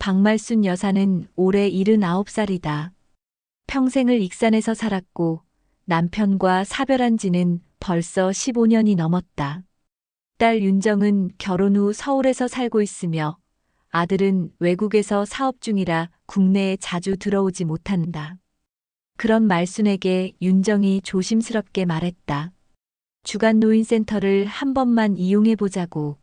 박말순 여사는 올해 79살이다. 평생을 익산에서 살았고 남편과 사별한 지는 벌써 15년이 넘었다. 딸 윤정은 결혼 후 서울에서 살고 있으며 아들은 외국에서 사업 중이라 국내에 자주 들어오지 못한다. 그런 말순에게 윤정이 조심스럽게 말했다. 주간 노인센터를 한 번만 이용해 보자고.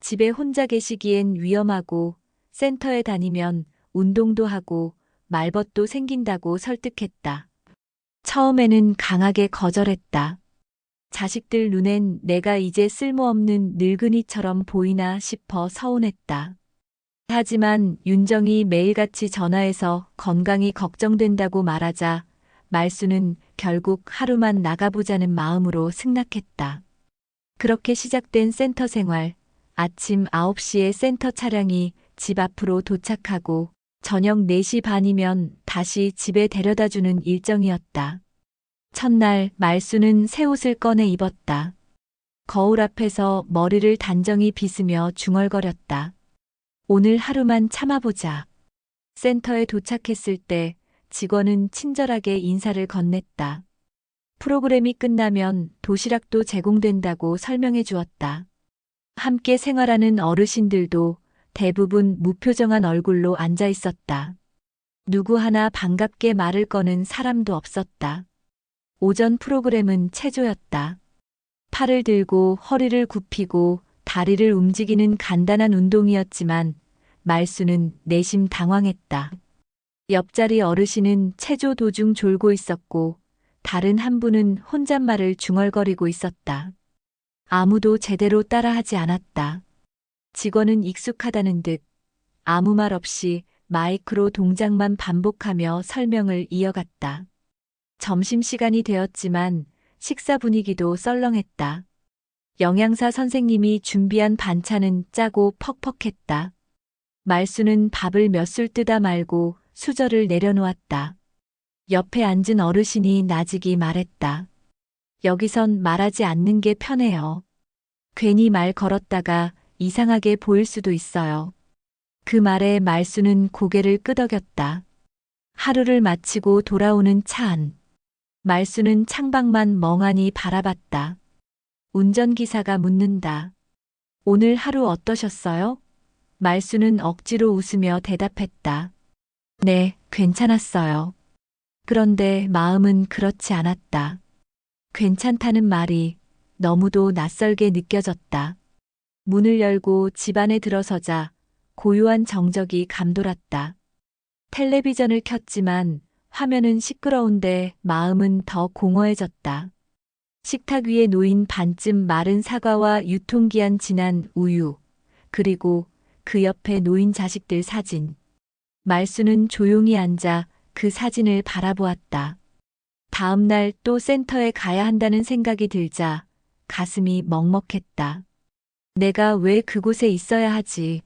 집에 혼자 계시기엔 위험하고 센터에 다니면 운동도 하고 말벗도 생긴다고 설득했다. 처음에는 강하게 거절했다. 자식들 눈엔 내가 이제 쓸모없는 늙은이처럼 보이나 싶어 서운했다. 하지만 윤정이 매일같이 전화해서 건강이 걱정된다고 말하자 말수는 결국 하루만 나가보자는 마음으로 승낙했다. 그렇게 시작된 센터 생활, 아침 9시에 센터 차량이 집 앞으로 도착하고 저녁 4시 반이면 다시 집에 데려다 주는 일정이었다. 첫날 말수는 새 옷을 꺼내 입었다. 거울 앞에서 머리를 단정히 빗으며 중얼거렸다. 오늘 하루만 참아보자. 센터에 도착했을 때 직원은 친절하게 인사를 건넸다. 프로그램이 끝나면 도시락도 제공된다고 설명해 주었다. 함께 생활하는 어르신들도 대부분 무표정한 얼굴로 앉아 있었다. 누구 하나 반갑게 말을 거는 사람도 없었다. 오전 프로그램은 체조였다. 팔을 들고 허리를 굽히고 다리를 움직이는 간단한 운동이었지만 말수는 내심 당황했다. 옆자리 어르신은 체조 도중 졸고 있었고 다른 한 분은 혼잣말을 중얼거리고 있었다. 아무도 제대로 따라하지 않았다. 직원은 익숙하다는 듯 아무 말 없이 마이크로 동작만 반복하며 설명을 이어갔다. 점심시간이 되었지만 식사 분위기도 썰렁했다. 영양사 선생님이 준비한 반찬은 짜고 퍽퍽했다. 말수는 밥을 몇 술 뜨다 말고 수저를 내려놓았다. 옆에 앉은 어르신이 나직이 말했다. 여기선 말하지 않는 게 편해요. 괜히 말 걸었다가 이상하게 보일 수도 있어요. 그 말에 말수는 고개를 끄덕였다. 하루를 마치고 돌아오는 차 안. 말수는 창밖만 멍하니 바라봤다. 운전기사가 묻는다. 오늘 하루 어떠셨어요? 말수는 억지로 웃으며 대답했다. 네, 괜찮았어요. 그런데 마음은 그렇지 않았다. 괜찮다는 말이 너무도 낯설게 느껴졌다. 문을 열고 집 안에 들어서자 고요한 정적이 감돌았다. 텔레비전을 켰지만 화면은 시끄러운데 마음은 더 공허해졌다. 식탁 위에 놓인 반쯤 마른 사과와 유통기한 지난 우유, 그리고 그 옆에 놓인 자식들 사진. 말수는 조용히 앉아 그 사진을 바라보았다. 다음 날 또 센터에 가야 한다는 생각이 들자 가슴이 먹먹했다. 내가 왜 그곳에 있어야 하지?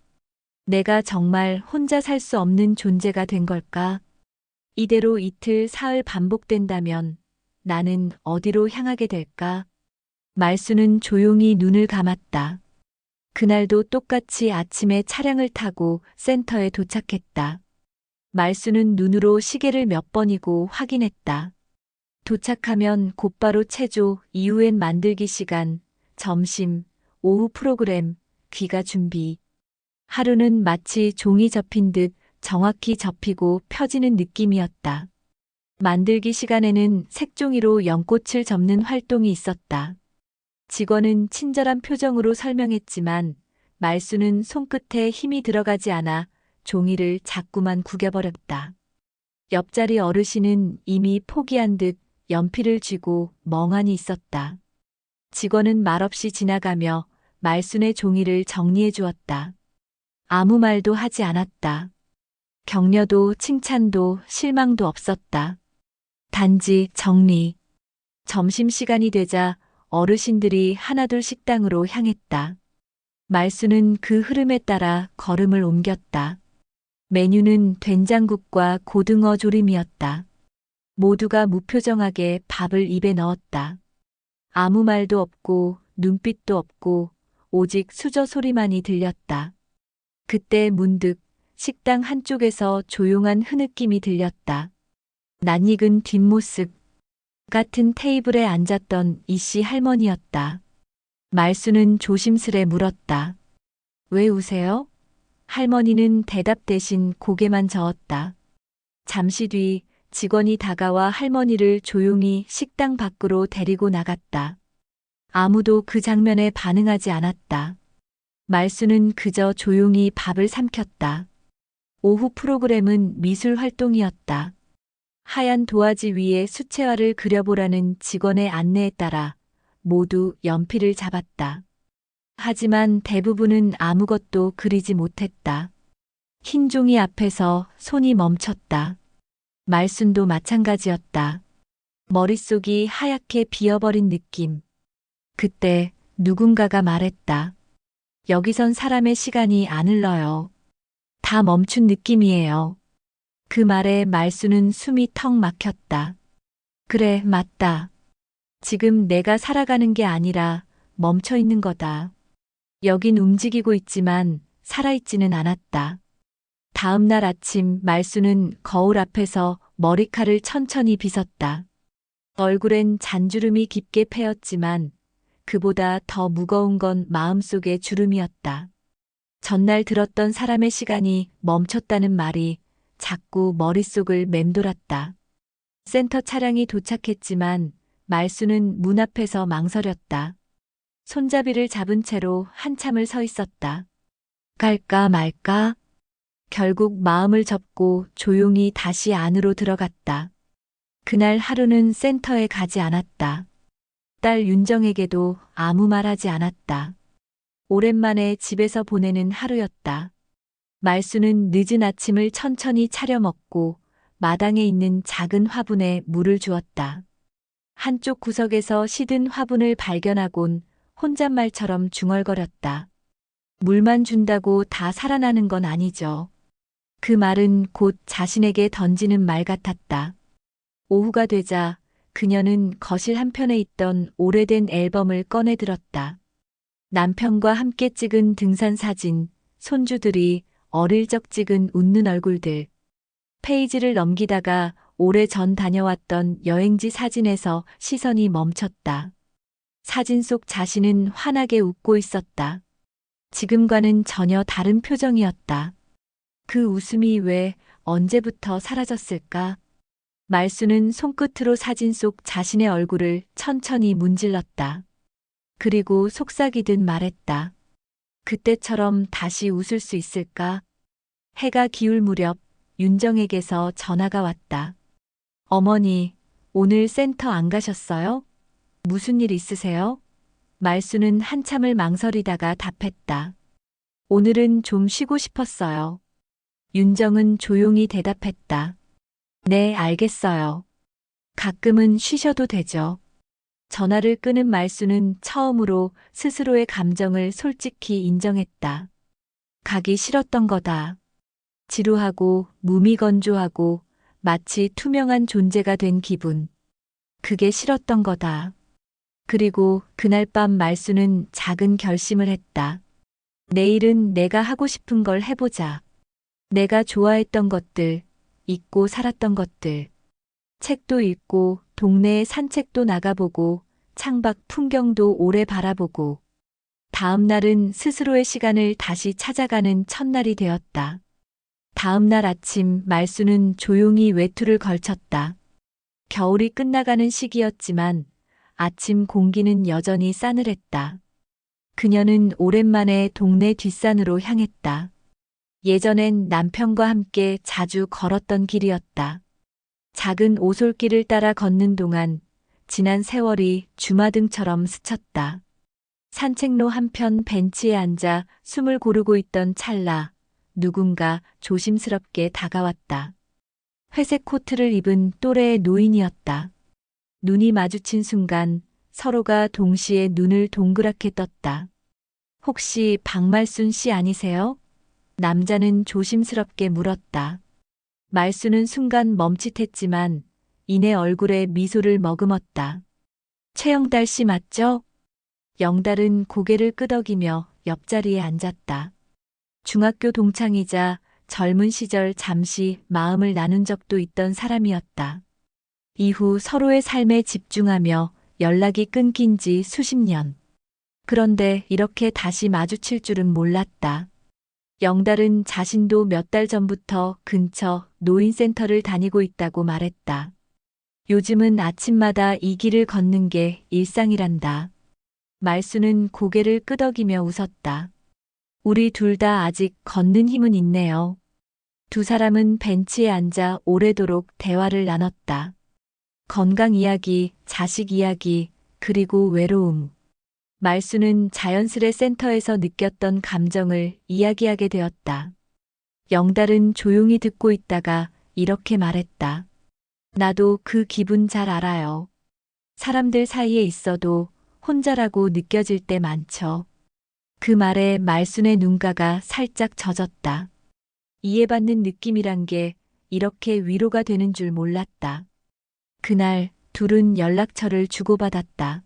내가 정말 혼자 살 수 없는 존재가 된 걸까? 이대로 이틀 사흘 반복된다면 나는 어디로 향하게 될까? 말수는 조용히 눈을 감았다. 그날도 똑같이 아침에 차량을 타고 센터에 도착했다. 말수는 눈으로 시계를 몇 번이고 확인했다. 도착하면 곧바로 체조, 이후엔 만들기 시간, 점심, 오후 프로그램, 귀가 준비. 하루는 마치 종이 접힌 듯 정확히 접히고 펴지는 느낌이었다. 만들기 시간에는 색종이로 연꽃을 접는 활동이 있었다. 직원은 친절한 표정으로 설명했지만 말수는 손끝에 힘이 들어가지 않아 종이를 자꾸만 구겨버렸다. 옆자리 어르신은 이미 포기한 듯 연필을 쥐고 멍하니 있었다. 직원은 말없이 지나가며 말순의 종이를 정리해 주었다. 아무 말도 하지 않았다. 격려도 칭찬도 실망도 없었다. 단지 정리. 점심시간이 되자 어르신들이 하나둘 식당으로 향했다. 말수는 그 흐름에 따라 걸음을 옮겼다. 메뉴는 된장국과 고등어 조림이었다. 모두가 무표정하게 밥을 입에 넣었다. 아무 말도 없고 눈빛도 없고 오직 수저 소리만이 들렸다. 그때 문득 식당 한쪽에서 조용한 흐느낌이 들렸다. 낯익은 뒷모습. 같은 테이블에 앉았던 이씨 할머니였다. 말수는 조심스레 물었다. 왜 우세요? 할머니는 대답 대신 고개만 저었다. 잠시 뒤 직원이 다가와 할머니를 조용히 식당 밖으로 데리고 나갔다. 아무도 그 장면에 반응하지 않았다. 말수는 그저 조용히 밥을 삼켰다. 오후 프로그램은 미술 활동이었다. 하얀 도화지 위에 수채화를 그려보라는 직원의 안내에 따라 모두 연필을 잡았다. 하지만 대부분은 아무것도 그리지 못했다. 흰 종이 앞에서 손이 멈췄다. 말순도 마찬가지였다. 머릿속이 하얗게 비어버린 느낌. 그때 누군가가 말했다. 여기선 사람의 시간이 안 흘러요. 다 멈춘 느낌이에요. 그 말에 말수는 숨이 턱 막혔다. 그래, 맞다. 지금 내가 살아가는 게 아니라 멈춰 있는 거다. 여긴 움직이고 있지만 살아있지는 않았다. 다음 날 아침 말수는 거울 앞에서 머리칼을 천천히 빗었다. 얼굴엔 잔주름이 깊게 패였지만 그보다 더 무거운 건 마음속의 주름이었다. 전날 들었던 사람의 시간이 멈췄다는 말이 자꾸 머릿속을 맴돌았다. 센터 차량이 도착했지만 말수는 문 앞에서 망설였다. 손잡이를 잡은 채로 한참을 서 있었다. 갈까 말까? 결국 마음을 접고 조용히 다시 안으로 들어갔다. 그날 하루는 센터에 가지 않았다. 딸 윤정에게도 아무 말 하지 않았다. 오랜만에 집에서 보내는 하루였다. 말수는 늦은 아침을 천천히 차려 먹고 마당에 있는 작은 화분에 물을 주었다. 한쪽 구석에서 시든 화분을 발견하곤 혼잣말처럼 중얼거렸다. 물만 준다고 다 살아나는 건 아니죠. 그 말은 곧 자신에게 던지는 말 같았다. 오후가 되자 그녀는 거실 한편에 있던 오래된 앨범을 꺼내 들었다. 남편과 함께 찍은 등산 사진, 손주들이 어릴 적 찍은 웃는 얼굴들. 페이지를 넘기다가 오래 전 다녀왔던 여행지 사진에서 시선이 멈췄다. 사진 속 자신은 환하게 웃고 있었다. 지금과는 전혀 다른 표정이었다. 그 웃음이 왜 언제부터 사라졌을까? 말수는 손끝으로 사진 속 자신의 얼굴을 천천히 문질렀다. 그리고 속삭이듯 말했다. 그때처럼 다시 웃을 수 있을까? 해가 기울 무렵 윤정에게서 전화가 왔다. 어머니, 오늘 센터 안 가셨어요? 무슨 일 있으세요? 말수는 한참을 망설이다가 답했다. 오늘은 좀 쉬고 싶었어요. 윤정은 조용히 대답했다. 네, 알겠어요. 가끔은 쉬셔도 되죠. 전화를 끄는 말수는 처음으로 스스로의 감정을 솔직히 인정했다. 가기 싫었던 거다. 지루하고 무미건조하고 마치 투명한 존재가 된 기분. 그게 싫었던 거다. 그리고 그날 밤 말수는 작은 결심을 했다. 내일은 내가 하고 싶은 걸 해보자. 내가 좋아했던 것들, 잊고 살았던 것들. 책도 읽고 동네에 산책도 나가보고 창밖 풍경도 오래 바라보고 다음 날은 스스로의 시간을 다시 찾아가는 첫날이 되었다. 다음 날 아침 말수는 조용히 외투를 걸쳤다. 겨울이 끝나가는 시기였지만 아침 공기는 여전히 싸늘했다. 그녀는 오랜만에 동네 뒷산으로 향했다. 예전엔 남편과 함께 자주 걸었던 길이었다. 작은 오솔길을 따라 걷는 동안 지난 세월이 주마등처럼 스쳤다. 산책로 한편 벤치에 앉아 숨을 고르고 있던 찰나 누군가 조심스럽게 다가왔다. 회색 코트를 입은 또래의 노인이었다. 눈이 마주친 순간 서로가 동시에 눈을 동그랗게 떴다. 혹시 박말순 씨 아니세요? 남자는 조심스럽게 물었다. 말수는 순간 멈칫했지만 이내 얼굴에 미소를 머금었다. 최영달 씨 맞죠? 영달은 고개를 끄덕이며 옆자리에 앉았다. 중학교 동창이자 젊은 시절 잠시 마음을 나눈 적도 있던 사람이었다. 이후 서로의 삶에 집중하며 연락이 끊긴 지 수십 년. 그런데 이렇게 다시 마주칠 줄은 몰랐다. 영달은 자신도 몇 달 전부터 근처 노인센터를 다니고 있다고 말했다. 요즘은 아침마다 이 길을 걷는 게 일상이란다. 말수는 고개를 끄덕이며 웃었다. 우리 둘 다 아직 걷는 힘은 있네요. 두 사람은 벤치에 앉아 오래도록 대화를 나눴다. 건강 이야기, 자식 이야기, 그리고 외로움. 말수는 자연스레 센터에서 느꼈던 감정을 이야기하게 되었다. 영달은 조용히 듣고 있다가 이렇게 말했다. 나도 그 기분 잘 알아요. 사람들 사이에 있어도 혼자라고 느껴질 때 많죠. 그 말에 말순의 눈가가 살짝 젖었다. 이해받는 느낌이란 게 이렇게 위로가 되는 줄 몰랐다. 그날 둘은 연락처를 주고받았다.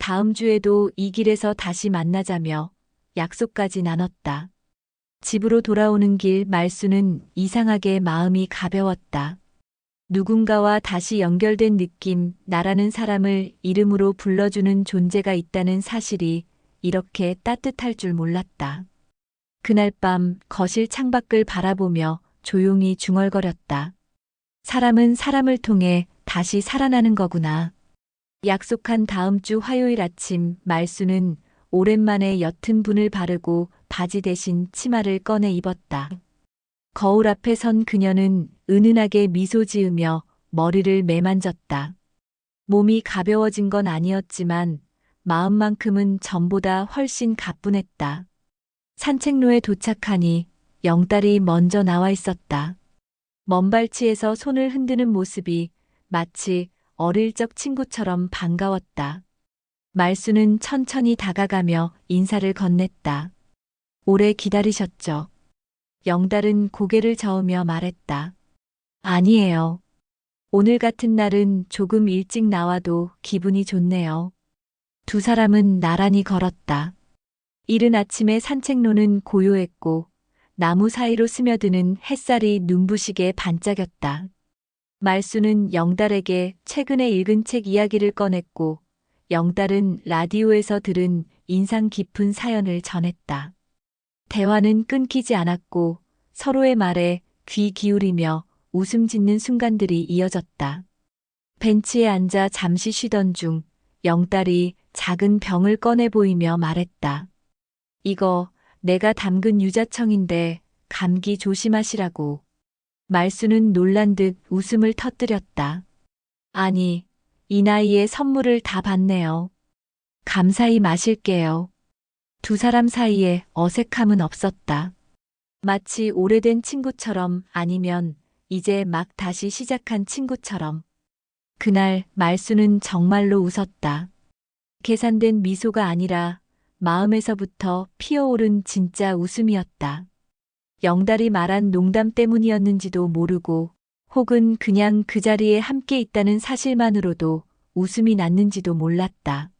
다음 주에도 이 길에서 다시 만나자며 약속까지 나눴다. 집으로 돌아오는 길 말수는 이상하게 마음이 가벼웠다. 누군가와 다시 연결된 느낌, 나라는 사람을 이름으로 불러주는 존재가 있다는 사실이 이렇게 따뜻할 줄 몰랐다. 그날 밤 거실 창밖을 바라보며 조용히 중얼거렸다. 사람은 사람을 통해 다시 살아나는 거구나. 약속한 다음 주 화요일 아침 말수는 오랜만에 옅은 분을 바르고 바지 대신 치마를 꺼내 입었다. 거울 앞에 선 그녀는 은은하게 미소 지으며 머리를 매만졌다. 몸이 가벼워진 건 아니었지만 마음만큼은 전보다 훨씬 가뿐했다. 산책로에 도착하니 영딸이 먼저 나와 있었다. 먼발치에서 손을 흔드는 모습이 마치 어릴 적 친구처럼 반가웠다. 말수는 천천히 다가가며 인사를 건넸다. 오래 기다리셨죠? 영달은 고개를 저으며 말했다. 아니에요. 오늘 같은 날은 조금 일찍 나와도 기분이 좋네요. 두 사람은 나란히 걸었다. 이른 아침에 산책로는 고요했고 나무 사이로 스며드는 햇살이 눈부시게 반짝였다. 말수는 영달에게 최근에 읽은 책 이야기를 꺼냈고 영달은 라디오에서 들은 인상 깊은 사연을 전했다. 대화는 끊기지 않았고 서로의 말에 귀 기울이며 웃음 짓는 순간들이 이어졌다. 벤치에 앉아 잠시 쉬던 중 영딸이 작은 병을 꺼내 보이며 말했다. 이거 내가 담근 유자청인데 감기 조심하시라고. 말수는 놀란 듯 웃음을 터뜨렸다. 아니, 이 나이에 선물을 다 받네요. 감사히 마실게요. 두 사람 사이에 어색함은 없었다. 마치 오래된 친구처럼 아니면 이제 막 다시 시작한 친구처럼. 그날 말수는 정말로 웃었다. 계산된 미소가 아니라 마음에서부터 피어오른 진짜 웃음이었다. 영달이 말한 농담 때문이었는지도 모르고 혹은 그냥 그 자리에 함께 있다는 사실만으로도 웃음이 났는지도 몰랐다.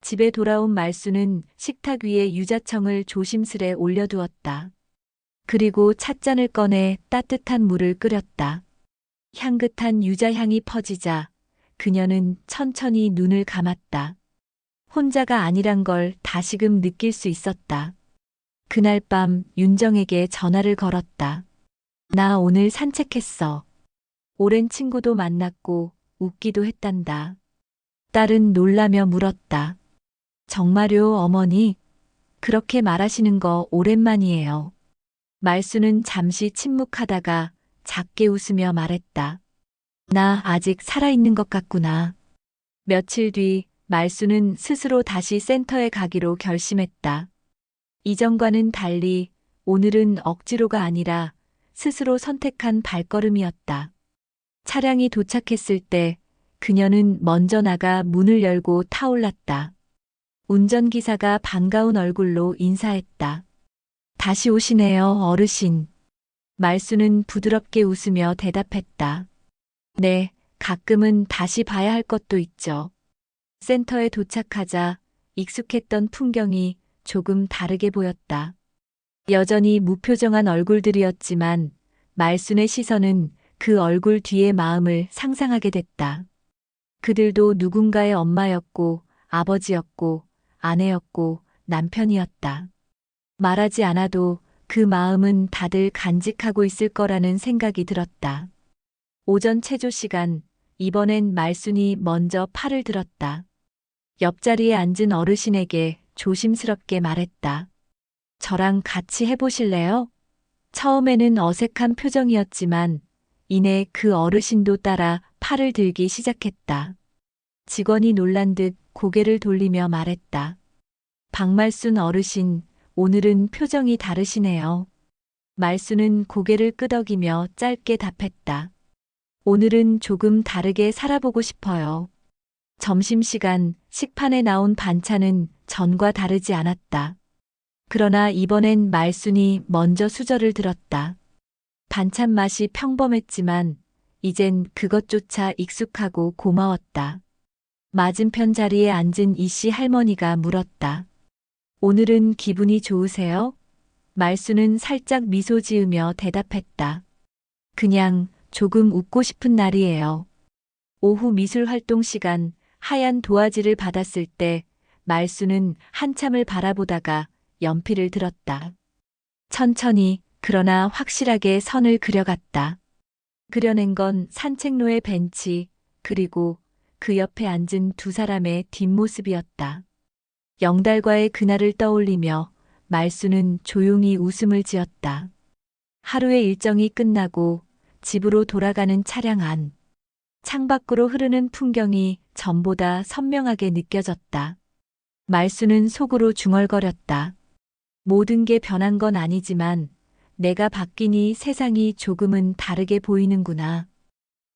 집에 돌아온 말수는 식탁 위에 유자청을 조심스레 올려두었다. 그리고 찻잔을 꺼내 따뜻한 물을 끓였다. 향긋한 유자향이 퍼지자 그녀는 천천히 눈을 감았다. 혼자가 아니란 걸 다시금 느낄 수 있었다. 그날 밤 윤정에게 전화를 걸었다. 나 오늘 산책했어. 오랜 친구도 만났고 웃기도 했단다. 딸은 놀라며 물었다. 정말요, 어머니? 그렇게 말하시는 거 오랜만이에요. 말수는 잠시 침묵하다가 작게 웃으며 말했다. 나 아직 살아있는 것 같구나. 며칠 뒤 말수는 스스로 다시 센터에 가기로 결심했다. 이전과는 달리 오늘은 억지로가 아니라 스스로 선택한 발걸음이었다. 차량이 도착했을 때 그녀는 먼저 나가 문을 열고 타올랐다. 운전기사가 반가운 얼굴로 인사했다. 다시 오시네요, 어르신. 말수는 부드럽게 웃으며 대답했다. 네, 가끔은 다시 봐야 할 것도 있죠. 센터에 도착하자 익숙했던 풍경이 조금 다르게 보였다. 여전히 무표정한 얼굴들이었지만 말순의 시선은 그 얼굴 뒤의 마음을 상상하게 됐다. 그들도 누군가의 엄마였고 아버지였고 아내였고 남편이었다. 말하지 않아도 그 마음은 다들 간직하고 있을 거라는 생각이 들었다. 오전 체조 시간, 이번엔 말순이 먼저 팔을 들었다. 옆자리에 앉은 어르신에게 조심스럽게 말했다. 저랑 같이 해보실래요? 처음에는 어색한 표정이었지만 이내 그 어르신도 따라 팔을 들기 시작했다. 직원이 놀란 듯 고개를 돌리며 말했다. 박말순 어르신, 오늘은 표정이 다르시네요. 말순은 고개를 끄덕이며 짧게 답했다. 오늘은 조금 다르게 살아보고 싶어요. 점심시간 식판에 나온 반찬은 전과 다르지 않았다. 그러나 이번엔 말순이 먼저 수저를 들었다. 반찬 맛이 평범했지만 이젠 그것조차 익숙하고 고마웠다. 맞은편 자리에 앉은 이씨 할머니가 물었다. 오늘은 기분이 좋으세요? 말순은 살짝 미소 지으며 대답했다. 그냥 조금 웃고 싶은 날이에요. 오후 미술 활동 시간 하얀 도화지를 받았을 때 말순은 한참을 바라보다가 연필을 들었다. 천천히 그러나 확실하게 선을 그려갔다. 그려낸 건 산책로의 벤치 그리고 그 옆에 앉은 두 사람의 뒷모습이었다. 영달과의 그날을 떠올리며 말순은 조용히 웃음을 지었다. 하루의 일정이 끝나고 집으로 돌아가는 차량 안. 창밖으로 흐르는 풍경이 전보다 선명하게 느껴졌다. 말순은 속으로 중얼거렸다. 모든 게 변한 건 아니지만 내가 바뀌니 세상이 조금은 다르게 보이는구나.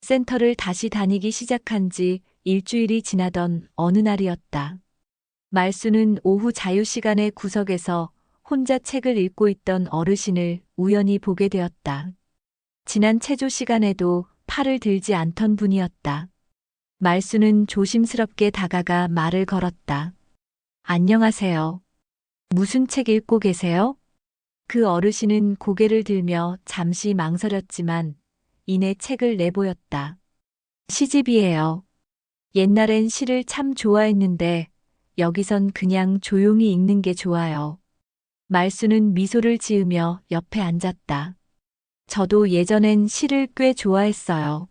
센터를 다시 다니기 시작한 지 일주일이 지나던 어느 날이었다. 말수는 오후 자유시간의 구석에서 혼자 책을 읽고 있던 어르신을 우연히 보게 되었다. 지난 체조 시간에도 팔을 들지 않던 분이었다. 말수는 조심스럽게 다가가 말을 걸었다. 안녕하세요. 무슨 책 읽고 계세요? 그 어르신은 고개를 들며 잠시 망설였지만 이내 책을 내보였다. 시집이에요. 옛날엔 시를 참 좋아했는데 여기선 그냥 조용히 읽는 게 좋아요. 말수는 미소를 지으며 옆에 앉았다. 저도 예전엔 시를 꽤 좋아했어요.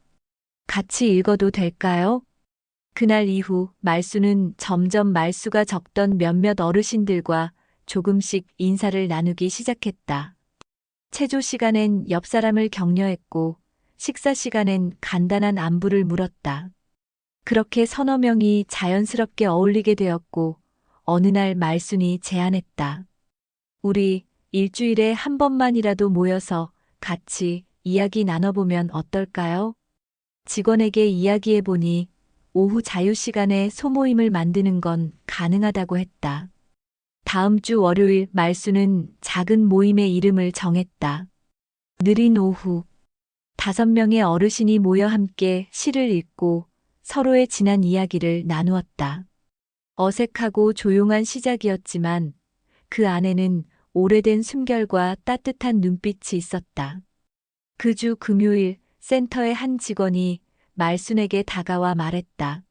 같이 읽어도 될까요? 그날 이후 말수는 점점 말수가 적던 몇몇 어르신들과 조금씩 인사를 나누기 시작했다. 체조 시간엔 옆 사람을 격려했고 식사 시간엔 간단한 안부를 물었다. 그렇게 서너 명이 자연스럽게 어울리게 되었고 어느 날 말순이 제안했다. 우리 일주일에 한 번만이라도 모여서 같이 이야기 나눠보면 어떨까요? 직원에게 이야기해보니 오후 자유시간에 소모임을 만드는 건 가능하다고 했다. 다음 주 월요일 말수는 작은 모임의 이름을 정했다. 느린 오후. 다섯 명의 어르신이 모여 함께 시를 읽고 서로의 지난 이야기를 나누었다. 어색하고 조용한 시작이었지만 그 안에는 오래된 숨결과 따뜻한 눈빛이 있었다. 그 주 금요일 센터의 한 직원이 말순에게 다가와 말했다.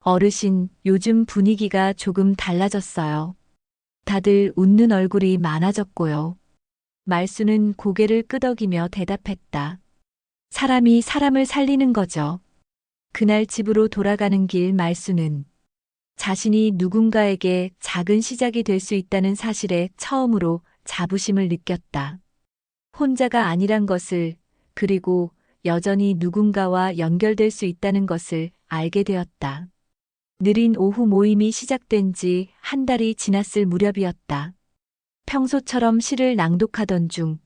어르신, 요즘 분위기가 조금 달라졌어요. 다들 웃는 얼굴이 많아졌고요. 말수는 고개를 끄덕이며 대답했다. 사람이 사람을 살리는 거죠. 그날 집으로 돌아가는 길 말수는 자신이 누군가에게 작은 시작이 될 수 있다는 사실에 처음으로 자부심을 느꼈다. 혼자가 아니란 것을 그리고 여전히 누군가와 연결될 수 있다는 것을 알게 되었다. 느린 오후 모임이 시작된 지 한 달이 지났을 무렵이었다. 평소처럼 시를 낭독하던 중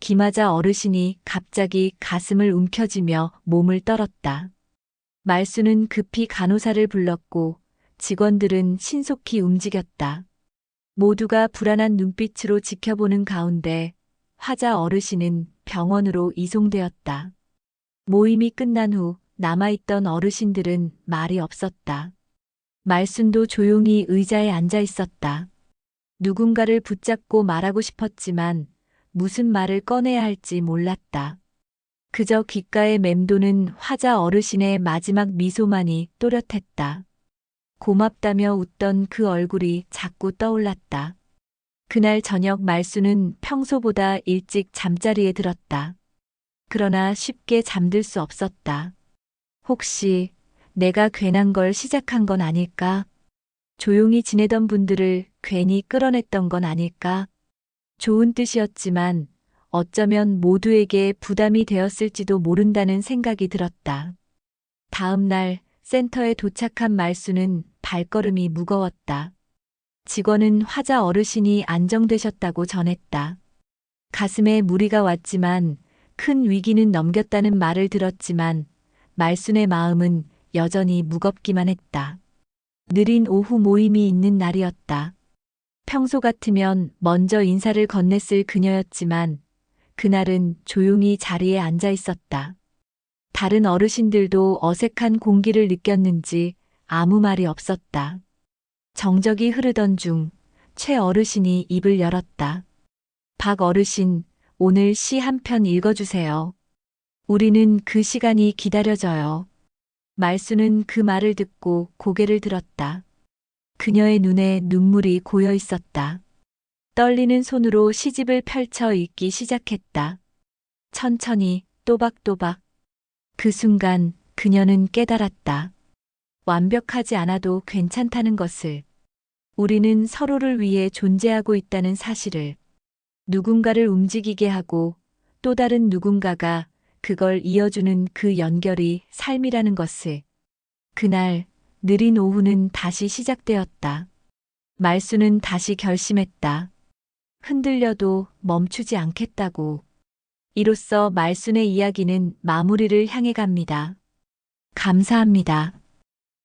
김하자 어르신이 갑자기 가슴을 움켜쥐며 몸을 떨었다. 말수는 급히 간호사를 불렀고 직원들은 신속히 움직였다. 모두가 불안한 눈빛으로 지켜보는 가운데 화자 어르신은 병원으로 이송되었다. 모임이 끝난 후 남아있던 어르신들은 말이 없었다. 말순도 조용히 의자에 앉아 있었다. 누군가를 붙잡고 말하고 싶었지만 무슨 말을 꺼내야 할지 몰랐다. 그저 귓가에 맴도는 화자 어르신의 마지막 미소만이 또렷했다. 고맙다며 웃던 그 얼굴이 자꾸 떠올랐다. 그날 저녁 말수는 평소보다 일찍 잠자리에 들었다. 그러나 쉽게 잠들 수 없었다. 혹시 내가 괜한 걸 시작한 건 아닐까? 조용히 지내던 분들을 괜히 끌어냈던 건 아닐까? 좋은 뜻이었지만 어쩌면 모두에게 부담이 되었을지도 모른다는 생각이 들었다. 다음 날 센터에 도착한 말수는 발걸음이 무거웠다. 직원은 화자 어르신이 안정되셨다고 전했다. 가슴에 무리가 왔지만 큰 위기는 넘겼다는 말을 들었지만 말순의 마음은 여전히 무겁기만 했다. 느린 오후 모임이 있는 날이었다. 평소 같으면 먼저 인사를 건넸을 그녀였지만 그날은 조용히 자리에 앉아 있었다. 다른 어르신들도 어색한 공기를 느꼈는지 아무 말이 없었다. 정적이 흐르던 중 최 어르신이 입을 열었다. 박 어르신, 오늘 시 한 편 읽어주세요. 우리는 그 시간이 기다려져요. 말수는 그 말을 듣고 고개를 들었다. 그녀의 눈에 눈물이 고여 있었다. 떨리는 손으로 시집을 펼쳐 읽기 시작했다. 천천히 또박또박. 그 순간 그녀는 깨달았다. 완벽하지 않아도 괜찮다는 것을. 우리는 서로를 위해 존재하고 있다는 사실을. 누군가를 움직이게 하고 또 다른 누군가가 그걸 이어주는 그 연결이 삶이라는 것을. 그날 느린 오후는 다시 시작되었다. 말수는 다시 결심했다. 흔들려도 멈추지 않겠다고. 이로써 말순의 이야기는 마무리를 향해 갑니다. 감사합니다.